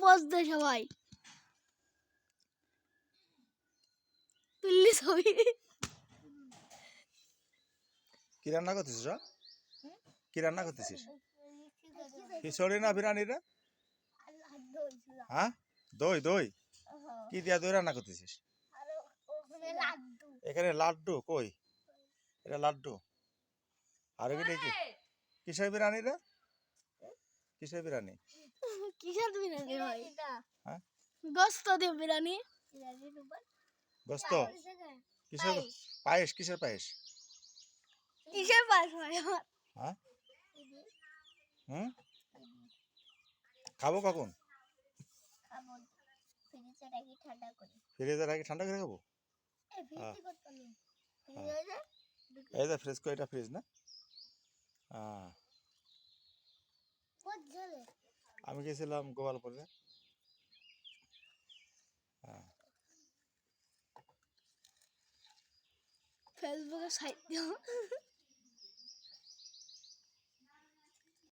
Pose দে সবাই। তুললি ছবি? কি রান্না করতেছিস রা? কি রান্না করতেছিস? খিচুড়ি না বিরিয়ানি রে? হ্যাঁ? দই দই? কি দিয়া দই রান্না করতেছিস? এখানে লাড্ডু কই? এটা লাড্ডু। আর কি? কিসের বিরিয়ানি রে? কিসের বিরিয়ানি? হ্যাঁ? গোস্ত দিয়ে বিরিয়ানি গোস্ত কিসের পায়েস। কিসের পায়েস? কিসের ভাই হ্যাঁ? হুম? খাব কখন? ঠান্ডা করি। ফ্রিজে রাখি ঠান্ডা করে খাব? হ্যাঁ। এই যে। ফ্রিজ এটা ফ্রিজ না? হ্যাঁ। আমি গেছিলাম গোপালপুরে। 反正我晒的。